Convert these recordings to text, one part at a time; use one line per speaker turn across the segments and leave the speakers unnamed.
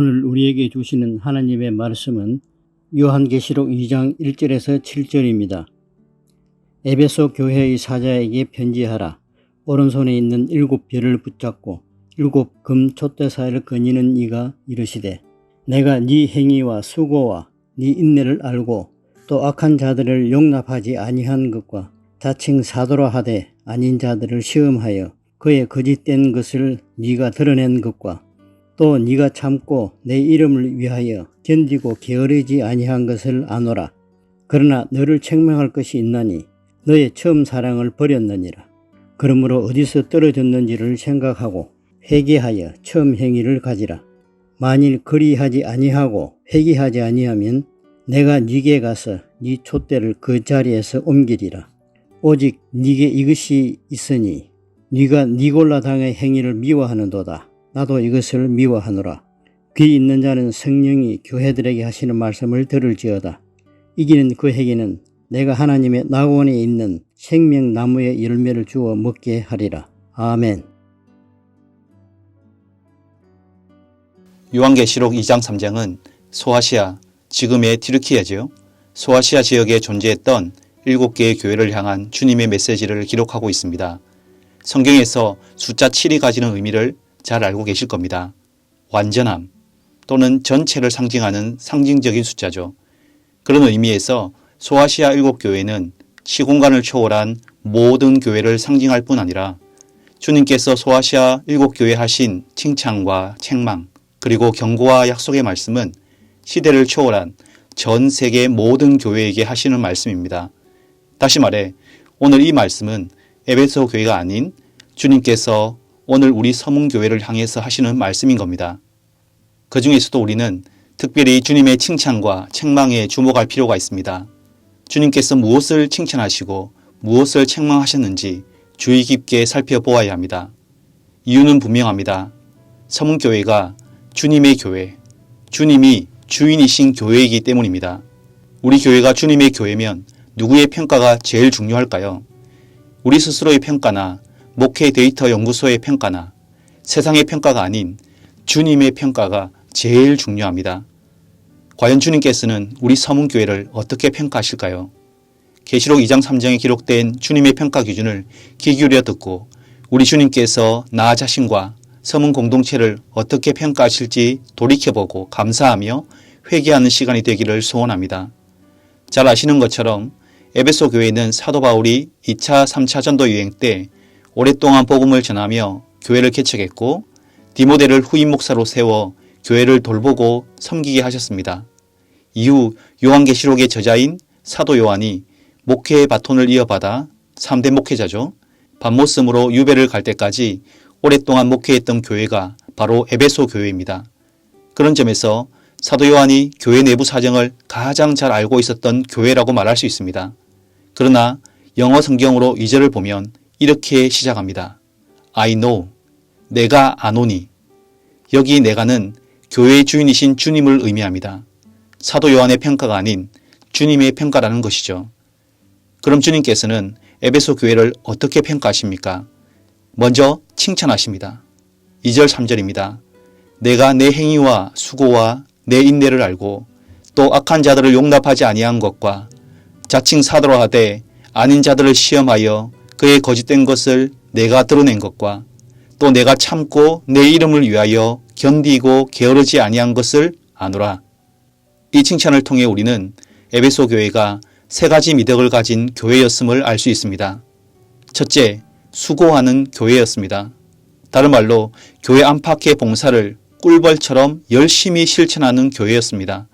오늘 우리에게 주시는 하나님의 말씀은 요한계시록 2장 1절에서 7절입니다. 에베소 교회의 사자에게 편지하라. 오른손에 있는 일곱 별을 붙잡고 일곱 금 촛대 사이를 거니는 이가 이르시되 내가 네 행위와 수고와 네 인내를 알고 또 악한 자들을 용납하지 아니한 것과 자칭 사도라 하되 아닌 자들을 시험하여 그의 거짓된 것을 네가 드러낸 것과 또 네가 참고 내 이름을 위하여 견디고 게으르지 아니한 것을 아노라. 그러나 너를 책망할 것이 있나니 너의 처음 사랑을 버렸느니라. 그러므로 어디서 떨어졌는지를 생각하고 회개하여 처음 행위를 가지라. 만일 그리하지 아니하고 회개하지 아니하면 내가 네게 가서 네 촛대를 그 자리에서 옮기리라. 오직 네게 이것이 있으니 네가 니골라 당의 행위를 미워하는도다. 나도 이것을 미워하노라. 귀 있는 자는 성령이 교회들에게 하시는 말씀을 들을지어다. 이기는 그에게는 내가 하나님의 낙원에 있는 생명나무의 열매를 주어 먹게 하리라. 아멘.
요한계시록 2장 3장은 소아시아, 지금의 튀르키예지요. 소아시아 지역에 존재했던 일곱 개의 교회를 향한 주님의 메시지를 기록하고 있습니다. 성경에서 숫자 7이 가지는 의미를 잘 알고 계실 겁니다. 완전함 또는 전체를 상징하는 상징적인 숫자죠. 그런 의미에서 소아시아 일곱 교회는 시공간을 초월한 모든 교회를 상징할 뿐 아니라 주님께서 소아시아 일곱 교회 하신 칭찬과 책망 그리고 경고와 약속의 말씀은 시대를 초월한 전 세계 모든 교회에게 하시는 말씀입니다. 다시 말해 오늘 이 말씀은 에베소 교회가 아닌 주님께서 오늘 우리 서문교회를 향해서 하시는 말씀인 겁니다. 그 중에서도 우리는 특별히 주님의 칭찬과 책망에 주목할 필요가 있습니다. 주님께서 무엇을 칭찬하시고 무엇을 책망하셨는지 주의 깊게 살펴보아야 합니다. 이유는 분명합니다. 서문교회가 주님의 교회, 주님이 주인이신 교회이기 때문입니다. 우리 교회가 주님의 교회면 누구의 평가가 제일 중요할까요? 우리 스스로의 평가나 목회 데이터 연구소의 평가나 세상의 평가가 아닌 주님의 평가가 제일 중요합니다. 과연 주님께서는 우리 서문교회를 어떻게 평가하실까요? 계시록 2장 3장에 기록된 주님의 평가 기준을 귀 기울여 듣고 우리 주님께서 나 자신과 서문 공동체를 어떻게 평가하실지 돌이켜보고 감사하며 회개하는 시간이 되기를 소원합니다. 잘 아시는 것처럼 에베소 교회는 사도 바울이 2차, 3차 전도 유행 때 오랫동안 복음을 전하며 교회를 개척했고 디모데를 후임 목사로 세워 교회를 돌보고 섬기게 하셨습니다. 이후 요한계시록의 저자인 사도 요한이 목회의 바톤을 이어받아 3대 목회자죠. 밤모섬으로 유배를 갈 때까지 오랫동안 목회했던 교회가 바로 에베소 교회입니다. 그런 점에서 사도 요한이 교회 내부 사정을 가장 잘 알고 있었던 교회라고 말할 수 있습니다. 그러나 영어 성경으로 2절을 보면 이렇게 시작합니다. I know. 내가 아노니. 여기 내가는 교회의 주인이신 주님을 의미합니다. 사도 요한의 평가가 아닌 주님의 평가라는 것이죠. 그럼 주님께서는 에베소 교회를 어떻게 평가하십니까? 먼저 칭찬하십니다. 2절 3절입니다. 내가 내 행위와 수고와 내 인내를 알고 또 악한 자들을 용납하지 아니한 것과 자칭 사도로 하되 아닌 자들을 시험하여 그의 거짓된 것을 내가 드러낸 것과 또 내가 참고 내 이름을 위하여 견디고 게으르지 아니한 것을 아노라. 이 칭찬을 통해 우리는 에베소 교회가 세 가지 미덕을 가진 교회였음을 알 수 있습니다. 첫째, 수고하는 교회였습니다. 다른 말로 교회 안팎의 봉사를 꿀벌처럼 열심히 실천하는 교회였습니다.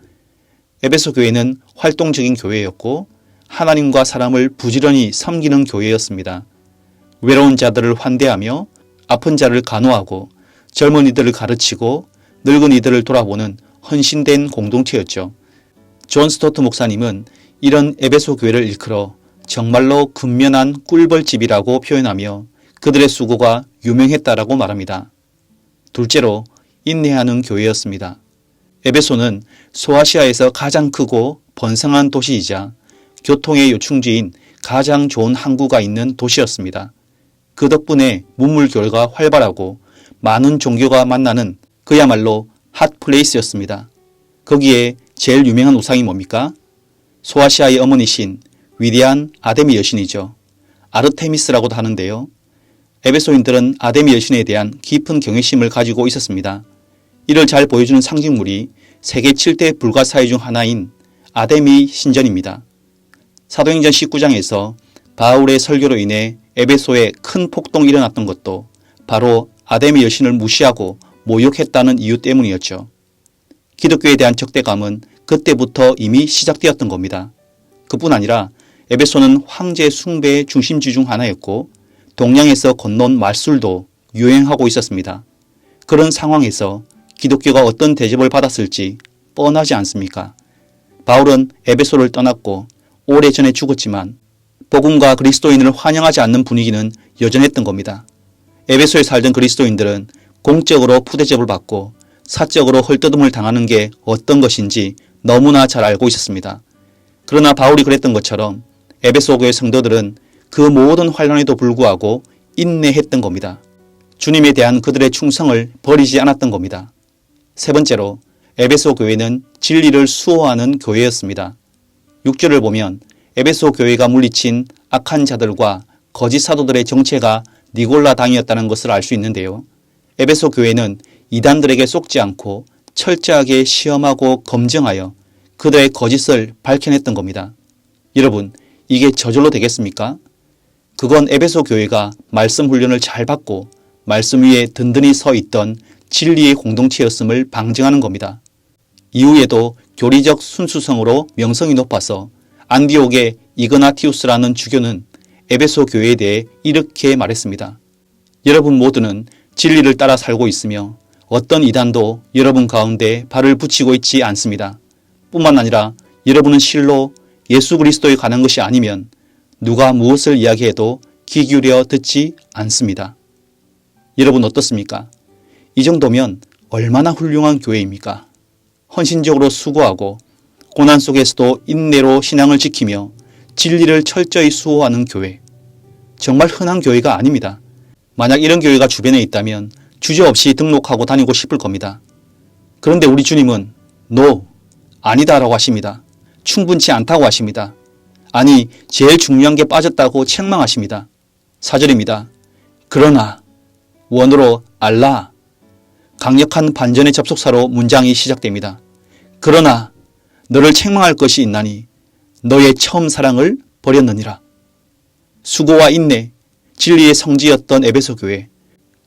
에베소 교회는 활동적인 교회였고 하나님과 사람을 부지런히 섬기는 교회였습니다. 외로운 자들을 환대하며 아픈 자를 간호하고 젊은이들을 가르치고 늙은이들을 돌아보는 헌신된 공동체였죠. 존 스토트 목사님은 이런 에베소 교회를 일컬어 정말로 근면한 꿀벌집이라고 표현하며 그들의 수고가 유명했다라고 말합니다. 둘째로 인내하는 교회였습니다. 에베소는 소아시아에서 가장 크고 번성한 도시이자 교통의 요충지인 가장 좋은 항구가 있는 도시였습니다. 그 덕분에 문물교류가 활발하고 많은 종교가 만나는 그야말로 핫플레이스였습니다. 거기에 제일 유명한 우상이 뭡니까? 소아시아의 어머니신 위대한 아데미 여신이죠. 아르테미스라고도 하는데요. 에베소인들은 아데미 여신에 대한 깊은 경외심을 가지고 있었습니다. 이를 잘 보여주는 상징물이 세계 7대 불가사의 중 하나인 아데미 신전입니다. 사도행전 19장에서 바울의 설교로 인해 에베소에 큰 폭동이 일어났던 것도 바로 아데미 여신을 무시하고 모욕했다는 이유 때문이었죠. 기독교에 대한 적대감은 그때부터 이미 시작되었던 겁니다. 그뿐 아니라 에베소는 황제 숭배의 중심지 중 하나였고 동양에서 건넌 말술도 유행하고 있었습니다. 그런 상황에서 기독교가 어떤 대접을 받았을지 뻔하지 않습니까? 바울은 에베소를 떠났고 오래전에 죽었지만 복음과 그리스도인을 환영하지 않는 분위기는 여전했던 겁니다. 에베소에 살던 그리스도인들은 공적으로 푸대접을 받고 사적으로 헐떠듬을 당하는 게 어떤 것인지 너무나 잘 알고 있었습니다. 그러나 바울이 그랬던 것처럼 에베소 교의 성도들은 그 모든 환란에도 불구하고 인내했던 겁니다. 주님에 대한 그들의 충성을 버리지 않았던 겁니다. 세 번째로 에베소 교회는 진리를 수호하는 교회였습니다. 6절을 보면 에베소 교회가 물리친 악한 자들과 거짓 사도들의 정체가 니골라 당이었다는 것을 알 수 있는데요. 에베소 교회는 이단들에게 속지 않고 철저하게 시험하고 검증하여 그들의 거짓을 밝혀냈던 겁니다. 여러분, 이게 저절로 되겠습니까? 그건 에베소 교회가 말씀 훈련을 잘 받고 말씀 위에 든든히 서 있던 진리의 공동체였음을 방증하는 겁니다. 이후에도 교리적 순수성으로 명성이 높아서 안디옥의 이그나티우스라는 주교는 에베소 교회에 대해 이렇게 말했습니다. 여러분 모두는 진리를 따라 살고 있으며 어떤 이단도 여러분 가운데 발을 붙이고 있지 않습니다. 뿐만 아니라 여러분은 실로 예수 그리스도에 관한 것이 아니면 누가 무엇을 이야기해도 귀 기울여 듣지 않습니다. 여러분 어떻습니까? 이 정도면 얼마나 훌륭한 교회입니까? 헌신적으로 수고하고 고난 속에서도 인내로 신앙을 지키며 진리를 철저히 수호하는 교회. 정말 흔한 교회가 아닙니다. 만약 이런 교회가 주변에 있다면 주저없이 등록하고 다니고 싶을 겁니다. 그런데 우리 주님은 no, 아니다라고 하십니다. 충분치 않다고 하십니다. 아니, 제일 중요한 게 빠졌다고 책망하십니다. 사절입니다. 그러나 원어로 알라 강력한 반전의 접속사로 문장이 시작됩니다. 그러나 너를 책망할 것이 있나니 너의 처음 사랑을 버렸느니라. 수고와 인내, 진리의 성지였던 에베소 교회.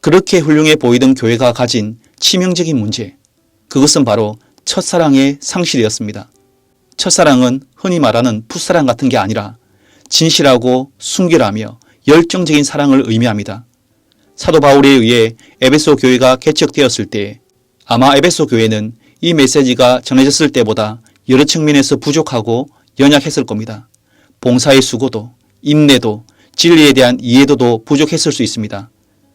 그렇게 훌륭해 보이던 교회가 가진 치명적인 문제. 그것은 바로 첫사랑의 상실이었습니다. 첫사랑은 흔히 말하는 풋사랑 같은 게 아니라 진실하고 순결하며 열정적인 사랑을 의미합니다. 사도 바울에 의해 에베소 교회가 개척되었을 때 아마 에베소 교회는 이 메시지가 전해졌을 때보다 여러 측면에서 부족하고 연약했을 겁니다. 봉사의 수고도, 인내도, 진리에 대한 이해도도 부족했을 수 있습니다.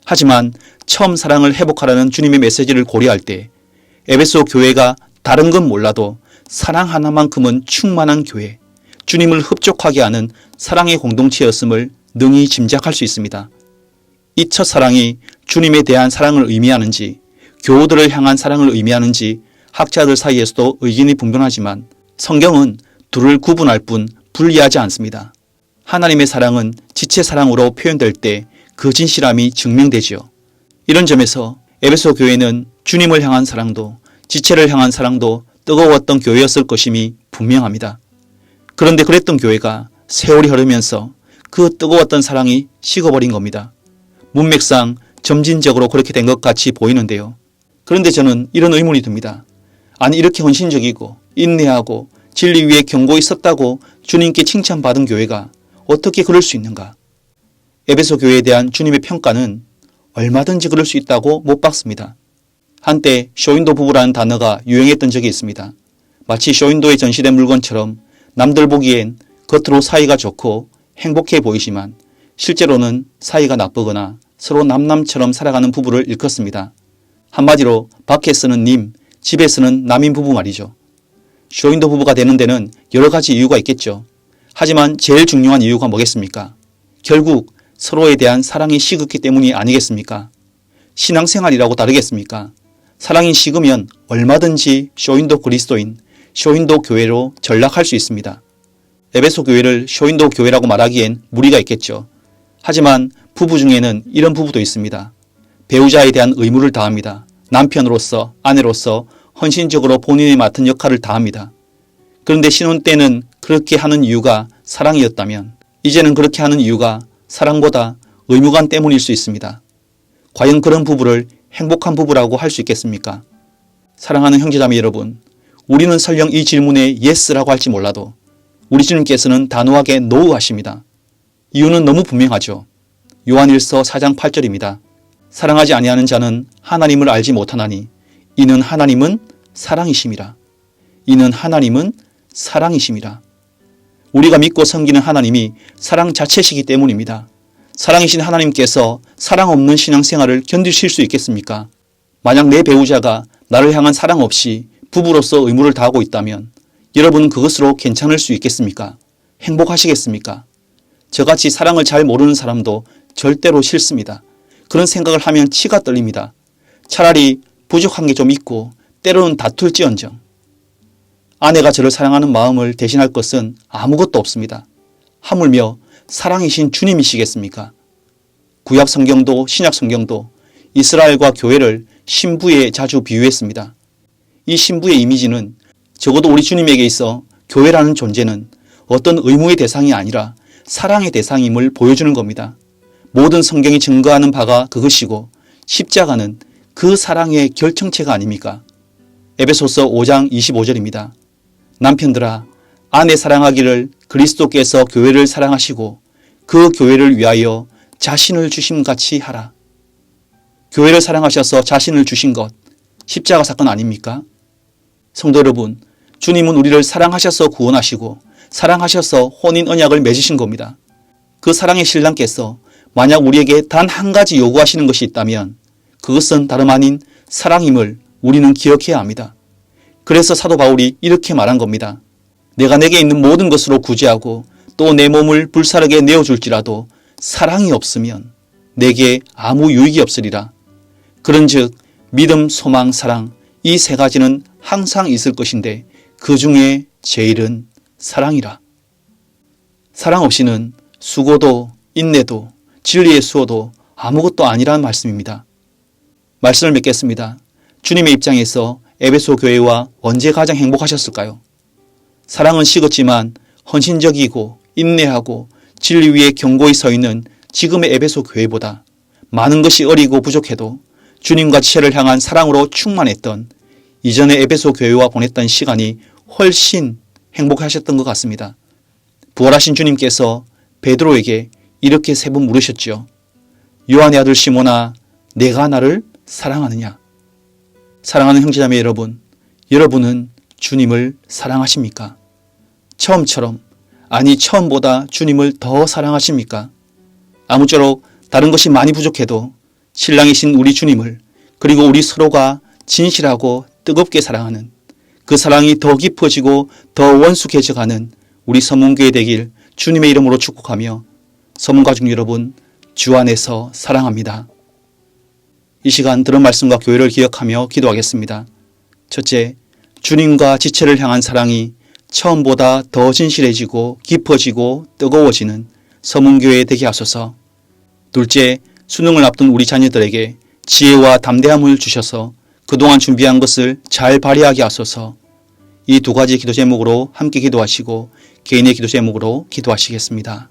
하지만 처음 사랑을 회복하라는 주님의 메시지를 고려할 때 에베소 교회가 다른 건 몰라도 사랑 하나만큼은 충만한 교회, 주님을 흡족하게 하는 사랑의 공동체였음을 능히 짐작할 수 있습니다. 이 첫 사랑이 주님에 대한 사랑을 의미하는지 교우들을 향한 사랑을 의미하는지 학자들 사이에서도 의견이 분분하지만 성경은 둘을 구분할 뿐 분리하지 않습니다. 하나님의 사랑은 지체 사랑으로 표현될 때 그 진실함이 증명되지요. 이런 점에서 에베소 교회는 주님을 향한 사랑도 지체를 향한 사랑도 뜨거웠던 교회였을 것임이 분명합니다. 그런데 그랬던 교회가 세월이 흐르면서 그 뜨거웠던 사랑이 식어버린 겁니다. 문맥상 점진적으로 그렇게 된 것 같이 보이는데요. 그런데 저는 이런 의문이 듭니다. 아니 이렇게 헌신적이고 인내하고 진리 위에 경고 있었다고 주님께 칭찬받은 교회가 어떻게 그럴 수 있는가? 에베소 교회에 대한 주님의 평가는 얼마든지 그럴 수 있다고 못 박습니다. 한때 쇼윈도 부부라는 단어가 유행했던 적이 있습니다. 마치 쇼윈도에 전시된 물건처럼 남들 보기엔 겉으로 사이가 좋고 행복해 보이지만 실제로는 사이가 나쁘거나 서로 남남처럼 살아가는 부부를 일컫습니다. 한마디로 밖에서는 님, 집에서는 남인 부부 말이죠. 쇼윈도 부부가 되는 데는 여러 가지 이유가 있겠죠. 하지만 제일 중요한 이유가 뭐겠습니까? 결국 서로에 대한 사랑이 식었기 때문이 아니겠습니까? 신앙생활이라고 다르겠습니까? 사랑이 식으면 얼마든지 쇼인도 그리스도인, 쇼인도 교회로 전락할 수 있습니다. 에베소 교회를 쇼인도 교회라고 말하기엔 무리가 있겠죠. 하지만 부부 중에는 이런 부부도 있습니다. 배우자에 대한 의무를 다합니다. 남편으로서, 아내로서 헌신적으로 본인이 맡은 역할을 다합니다. 그런데 신혼 때는 그렇게 하는 이유가 사랑이었다면 이제는 그렇게 하는 이유가 사랑보다 의무감 때문일 수 있습니다. 과연 그런 부부를 행복한 부부라고 할 수 있겠습니까? 사랑하는 형제자매 여러분, 우리는 설령 이 질문에 예스라고 할지 몰라도 우리 주님께서는 단호하게 노우 하십니다. 이유는 너무 분명하죠. 요한일서 4장 8절입니다. 사랑하지 아니하는 자는 하나님을 알지 못하나니 이는 하나님은 사랑이심이라. 이는 하나님은 사랑이심이라. 우리가 믿고 섬기는 하나님이 사랑 자체시기 때문입니다. 사랑이신 하나님께서 사랑 없는 신앙생활을 견디실 수 있겠습니까? 만약 내 배우자가 나를 향한 사랑 없이 부부로서 의무를 다하고 있다면 여러분은 그것으로 괜찮을 수 있겠습니까? 행복하시겠습니까? 저같이 사랑을 잘 모르는 사람도 절대로 싫습니다. 그런 생각을 하면 치가 떨립니다. 차라리 부족한 게 좀 있고 때로는 다툴지언정. 아내가 저를 사랑하는 마음을 대신할 것은 아무것도 없습니다. 하물며 사랑이신 주님이시겠습니까? 구약 성경도 신약 성경도 이스라엘과 교회를 신부에 자주 비유했습니다. 이 신부의 이미지는 적어도 우리 주님에게 있어 교회라는 존재는 어떤 의무의 대상이 아니라 사랑의 대상임을 보여주는 겁니다. 모든 성경이 증거하는 바가 그것이고 십자가는 그 사랑의 결정체가 아닙니까? 에베소서 5장 25절입니다. 남편들아 아내 사랑하기를 그리스도께서 교회를 사랑하시고 그 교회를 위하여 자신을 주심 같이 하라. 교회를 사랑하셔서 자신을 주신 것 십자가 사건 아닙니까? 성도 여러분, 주님은 우리를 사랑하셔서 구원하시고 사랑하셔서 혼인 언약을 맺으신 겁니다. 그 사랑의 신랑께서 만약 우리에게 단 한 가지 요구하시는 것이 있다면 그것은 다름 아닌 사랑임을 우리는 기억해야 합니다. 그래서 사도 바울이 이렇게 말한 겁니다. 내가 내게 있는 모든 것으로 구제하고 또 내 몸을 불사르게 내어줄지라도 사랑이 없으면 내게 아무 유익이 없으리라. 그런즉 믿음, 소망, 사랑 이 세 가지는 항상 있을 것인데 그 중에 제일은 사랑이라. 사랑 없이는 수고도 인내도 진리의 수호도 아무것도 아니라는 말씀입니다. 말씀을 맺겠습니다. 주님의 입장에서 에베소 교회와 언제 가장 행복하셨을까요? 사랑은 식었지만 헌신적이고 인내하고 진리 위에 경고히 서 있는 지금의 에베소 교회보다 많은 것이 어리고 부족해도 주님과 지체를 향한 사랑으로 충만했던 이전의 에베소 교회와 보냈던 시간이 훨씬 행복하셨던 것 같습니다. 부활하신 주님께서 베드로에게 이렇게 세 번 물으셨죠. 요한의 아들 시모나 내가 나를 사랑하느냐? 사랑하는 형제자매 여러분, 여러분은 주님을 사랑하십니까? 처음처럼, 아니 처음보다 주님을 더 사랑하십니까? 아무쪼록 다른 것이 많이 부족해도 신랑이신 우리 주님을 그리고 우리 서로가 진실하고 뜨겁게 사랑하는 그 사랑이 더 깊어지고 더 원숙해져가는 우리 서문교회 되길 주님의 이름으로 축복하며 서문가족 여러분 주 안에서 사랑합니다. 이 시간 들은 말씀과 교회를 기억하며 기도하겠습니다. 첫째, 주님과 지체를 향한 사랑이 처음보다 더 진실해지고 깊어지고 뜨거워지는 서문교회 되게 하소서. 둘째, 수능을 앞둔 우리 자녀들에게 지혜와 담대함을 주셔서 그동안 준비한 것을 잘 발휘하게 하소서. 이 두 가지 기도 제목으로 함께 기도하시고 개인의 기도 제목으로 기도하시겠습니다.